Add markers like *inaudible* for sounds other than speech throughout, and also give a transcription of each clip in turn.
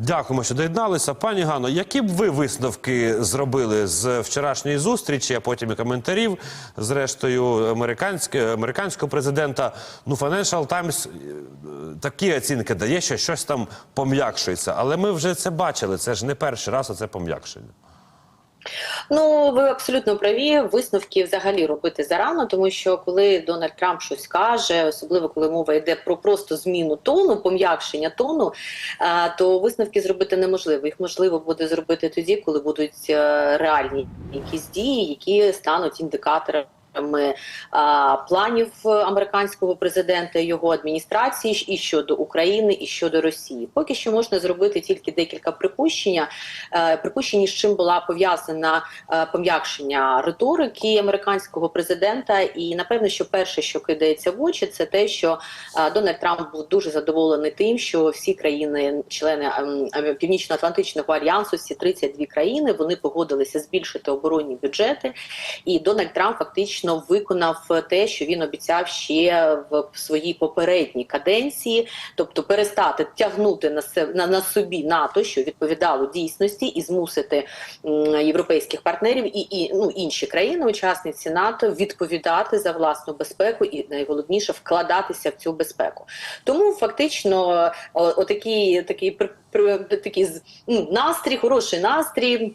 Дякуємо, що доєдналися. Пані Гано, які б ви висновки зробили з вчорашньої зустрічі, а потім і коментарів, зрештою, американського президента? Ну, Financial Times е, такі оцінки дає, що щось там пом'якшується. Але ми вже це бачили. Це ж не перший раз оце пом'якшення. Ну, ви абсолютно праві. Висновки взагалі робити зарано, тому що коли Дональд Трамп щось каже, особливо коли мова йде про просто зміну тону, пом'якшення тону, то висновки зробити неможливо. Їх можливо буде зробити тоді, коли будуть е, реальні якісь дії, які стануть індикаторами. Планів американського президента його адміністрації і щодо України, і щодо Росії, поки що можна зробити тільки декілька припущення. Е, Припущення, з чим була пов'язана е, пом'якшення риторики американського президента. І напевно, що перше, що кидається в очі, це те, що е, Дональд Трамп був дуже задоволений тим, що всі країни, члени ем, ем, Північно-Атлантичного альянсу, всі 32 країни, вони погодилися збільшити оборонні бюджети. І Дональд Трамп фактично виконав те, що він обіцяв ще в своїй попередній каденції, тобто перестати тягнути на себе на, на собі НАТО, що відповідало дійсності, і змусити європейських партнерів і, і ну інші країни, учасниці НАТО, відповідати за власну безпеку і найголовніше вкладатися в цю безпеку. Тому фактично, о, отакий такий такий з- ну, настрій, хороший настрій.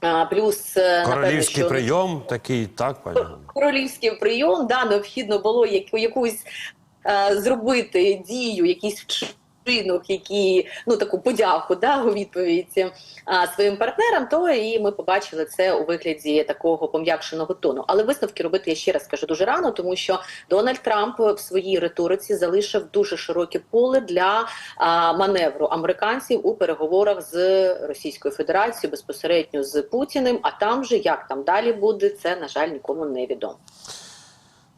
А, Плюс королівський напевно, що прийом такий, так, пані *laughs* королівський прийом, да, необхідно було яку, якусь е, зробити дію, якийсь вчинок, які ну таку подяку да, у відповідь е, своїм партнерам, то і ми побачили це у вигляді такого пом'якшеного тону. Але висновки робити я ще раз кажу дуже рано, тому що Дональд Трамп в своїй риториці залишив дуже широке поле для а, маневру американців у переговорах з Російською Федерацією безпосередньо з Путіним. А там же як там далі буде, це на жаль нікому не відомо.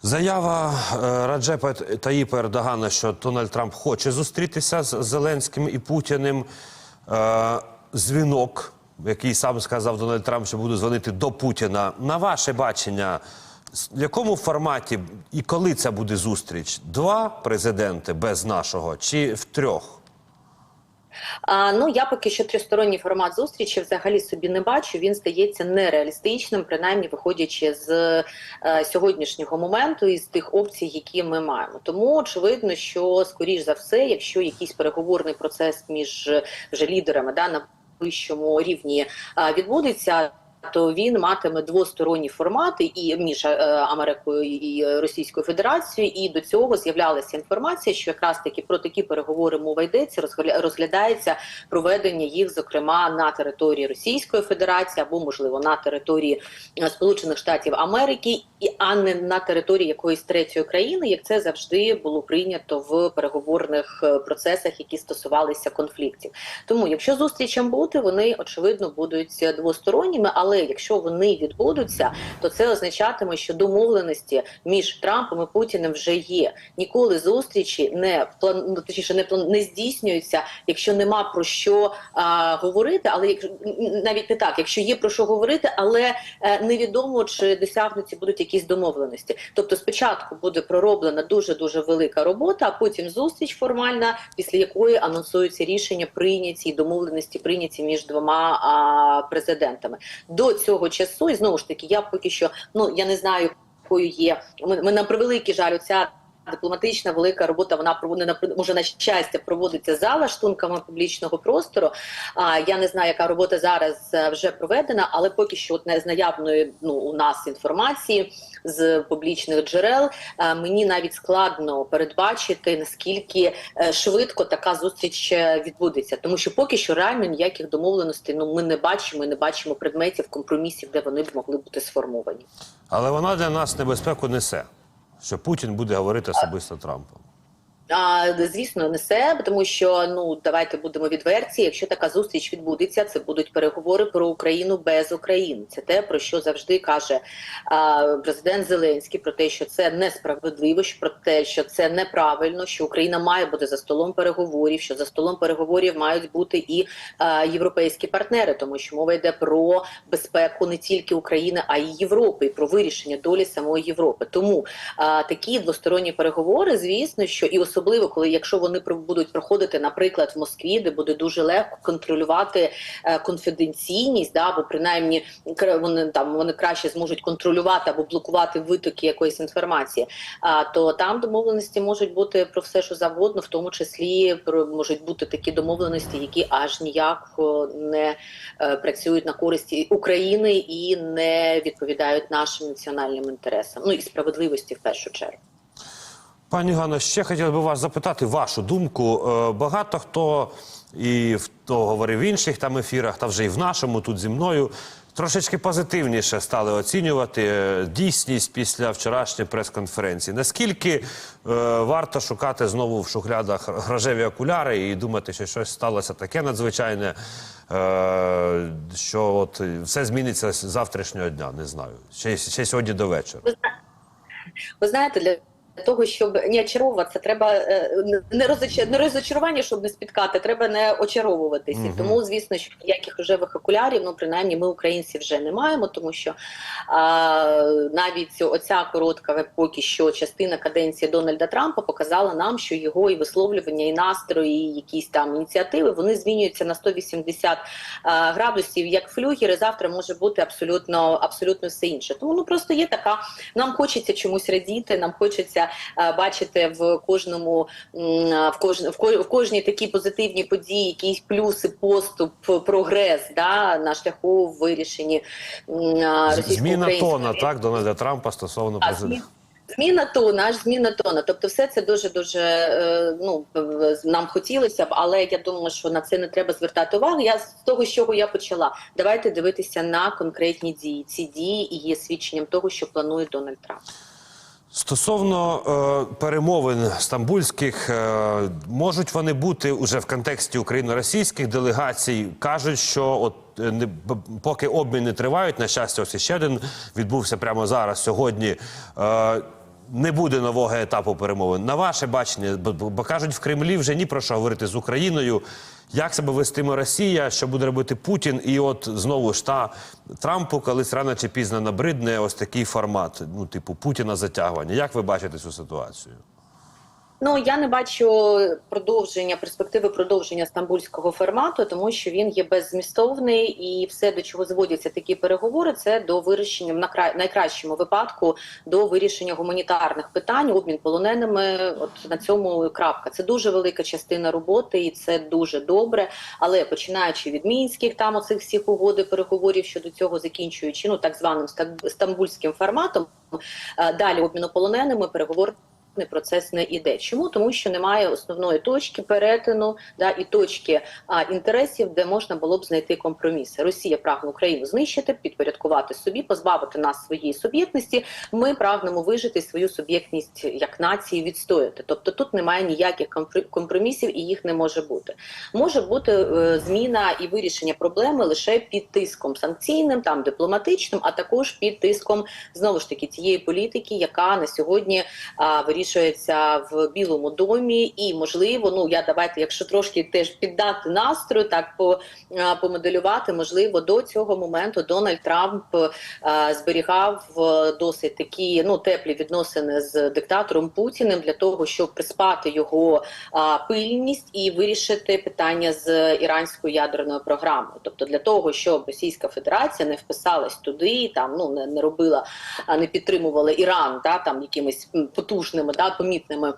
Заява е, Раджепа Таїпа Ердогана, що Дональд Трамп хоче зустрітися з Зеленським і Путіним. Е, дзвінок, який сам сказав Дональд Трамп, що буде дзвонити до Путіна. На ваше бачення, в якому форматі і коли це буде зустріч? Два президенти без нашого чи в трьох? А, ну я поки що тристоронній формат зустрічі взагалі собі не бачу. Він здається нереалістичним, принаймні виходячи з е, сьогоднішнього моменту і з тих опцій, які ми маємо. Тому очевидно, що скоріш за все, якщо якийсь переговорний процес між е, вже лідерами да на вищому рівні е, відбудеться. То він матиме двосторонні формати і між е, Америкою і Російською Федерацією, і до цього з'являлася інформація, що якраз таки про такі переговори мова йдеться, розгля- розглядається проведення їх, зокрема на території Російської Федерації або можливо на території е, Сполучених Штатів Америки, і а не на території якоїсь третьої країни, як це завжди було прийнято в переговорних е, процесах, які стосувалися конфліктів. Тому, якщо зустрічам бути, вони очевидно будуть двосторонніми. Але якщо вони відбудуться, то це означатиме, що домовленості між Трампом і Путіним вже є. Ніколи зустрічі не план... ну, точніше, не план... не здійснюються, якщо нема про що а, говорити. Але як навіть не так, якщо є про що говорити, але е, невідомо чи досягнуті будуть якісь домовленості. Тобто, спочатку буде пророблена дуже дуже велика робота, а потім зустріч формальна, після якої анонсуються рішення прийняті і домовленості прийняті між двома а, президентами. До цього часу, і знову ж таки, я поки що ну я не знаю, якою є. Ми, ми на превеликий жаль, ця дипломатична велика робота. Вона проводена може на щастя проводиться за лаштунками публічного простору. А я не знаю, яка робота зараз е, вже проведена, але поки що от не з наявної ну у нас інформації з публічних джерел. е, Мені навіть складно передбачити наскільки е, швидко така зустріч відбудеться, тому що поки що реально ніяких домовленостей ну ми не бачимо, і не бачимо предметів компромісів, де вони б могли бути сформовані. Але вона для нас небезпеку несе, що Путін буде говорити особисто Трампом. А, звісно, несе, тому що ну давайте будемо відверті. Якщо така зустріч відбудеться, це будуть переговори про Україну без України. Це те про що завжди каже а, президент Зеленський про те, що це несправедливо, що про те, що це неправильно, що Україна має бути за столом переговорів, що за столом переговорів мають бути і а, європейські партнери, тому що мова йде про безпеку не тільки України, а й Європи, і про вирішення долі самої Європи. Тому а, такі двосторонні переговори, звісно, що і особливо особливо коли якщо вони будуть проходити, наприклад, в Москві, де буде дуже легко контролювати е, конфіденційність, да, або принаймні вони там вони краще зможуть контролювати або блокувати витоки якоїсь інформації. А то там домовленості можуть бути про все, що завгодно, в тому числі про можуть бути такі домовленості, які аж ніяк не е, працюють на користь України і не відповідають нашим національним інтересам. Ну і справедливості в першу чергу. Пані Ганно, ще хотів би вас запитати вашу думку. Е, Багато хто і в то говорив в інших там ефірах, та вже і в нашому тут зі мною. Трошечки позитивніше стали оцінювати е, дійсність після вчорашньої прес-конференції. Наскільки е, варто шукати знову в шухлядах рожеві окуляри і думати, що щось сталося таке надзвичайне, е, що от все зміниться з завтрашнього дня, не знаю. Ще, ще сьогодні до вечора. Ви знаєте, для того, щоб не очаровуватися, треба е, не розоч- не розочарування, щоб не спіткати, треба не очаровуватися. Мгм. Тому, звісно, що ніяких рожевих окулярів, ну принаймні, ми українці вже не маємо, тому що а, навіть оця коротка поки що частина каденції Дональда Трампа показала нам, що його і висловлювання, і настрої, і якісь там ініціативи вони змінюються на 180 а, градусів, як флюгери. Завтра може бути абсолютно абсолютно все інше. Тому ну просто є така. Нам хочеться чомусь радіти, нам хочеться е, бачити в кожному е, в кож, в, ко- в кожній такій позитивній події якісь плюси, поступ, прогрес да, на шляху в вирішенні е, Зміна тона так Дональда Трампа стосовно президента. Зміна тона, аж зміна тона. Тобто, все це дуже дуже ну нам хотілося б, але я думаю, що на це не треба звертати увагу. Я з того, з чого я почала. Давайте дивитися на конкретні дії. Ці дії і є свідченням того, що планує Дональд Трамп. Стосовно е, перемовин стамбульських, е, можуть вони бути уже в контексті україно-російських делегацій. Кажуть, що от е, не поки обміни тривають, на щастя, ось ще один відбувся прямо зараз, сьогодні. Е, не буде нового етапу перемовин. На ваше бачення, бо, кажуть, в Кремлі вже ні про що говорити з Україною. Як себе вестиме Росія, що буде робити Путін? І от знову ж та Трампу колись рано чи пізно набридне ось такий формат, ну типу Путіна затягування. Як ви бачите цю ситуацію? Ну я не бачу продовження перспективи продовження стамбульського формату, тому що він є беззмістовний і все, до чого зводяться такі переговори, це до вирішення в накра- найкращому випадку до вирішення гуманітарних питань, обмін полоненими. От на цьому крапка. Це дуже велика частина роботи, і це дуже добре. Але починаючи від мінських там оцих всіх угод переговорів щодо цього, закінчуючи ну так званим стамбульським форматом, е, далі обміну полоненими переговор процес не іде. Чому? Тому що немає основної точки перетину да, і точки а, інтересів, де можна було б знайти компроміси. Росія прагне Україну знищити, підпорядкувати собі, позбавити нас своєї суб'єктності. Ми прагнемо вижити свою суб'єктність як нації відстояти. Тобто тут немає ніяких компр- компромісів і їх не може бути. Може бути е, зміна і вирішення проблеми лише під тиском санкційним, там дипломатичним, а також під тиском знову ж таки тієї політики, яка на сьогодні а, вирішується в Білому домі, і можливо, ну я давайте, якщо трошки теж піддати настрою, так по а, помоделювати, можливо, до цього моменту Дональд Трамп а, зберігав е, досить такі ну теплі відносини з диктатором Путіним для того, щоб приспати його а, пильність і вирішити питання з іранською ядерною програмою, тобто для того, щоб Російська Федерація не вписалась туди, там ну не, не робила, а не підтримувала Іран, да там якимись м, потужними да помітними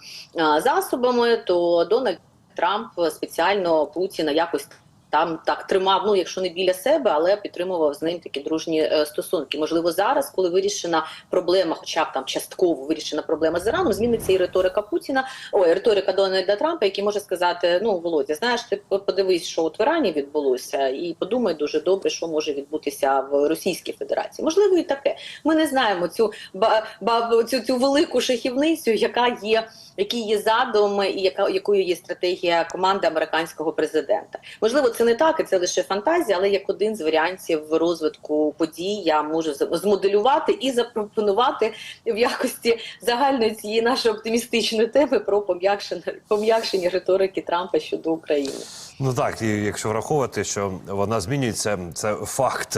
засобами, то Дональд Трамп спеціально Путіна якось. Там так тримав, ну якщо не біля себе, але підтримував з ним такі дружні е, стосунки. Можливо, зараз, коли вирішена проблема, хоча б там частково вирішена проблема з Іраном, зміниться і риторика Путіна, ой, риторика Дональда Трампа, який може сказати: Ну, Володя, знаєш, ти подивись, що от в Ірані відбулося, і подумай дуже добре, що може відбутися в Російській Федерації. Можливо, і таке. Ми не знаємо цю ба, цю, цю велику шахівницю, яка є, який є задум, і яка якою є стратегія команди американського президента. Можливо, це не так, і це лише фантазія, але як один з варіантів розвитку подій я можу змоделювати і запропонувати в якості загальної цієї нашої оптимістичної теми про пом'якшення пом'якшення риторики Трампа щодо України. Ну так, і якщо враховувати, що вона змінюється, це факт.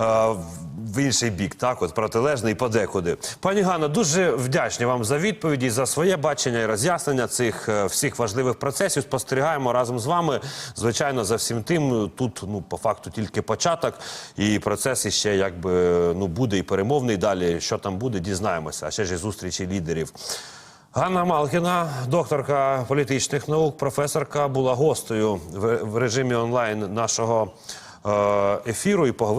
Е, в інший бік, так, от протилежний подекуди. Пані Ганна, дуже вдячні вам за відповіді, за своє бачення і роз'яснення цих е, всіх важливих процесів. Спостерігаємо разом з вами. Звичайно, за всім тим тут ну по факту тільки початок, і процес іще якби ну буде і перемовний далі. Що там буде, дізнаємося. А ще ж і зустрічі лідерів. Ганна Малкіна, докторка політичних наук, професорка, була гостею в режимі онлайн нашого е, ефіру і поговорили.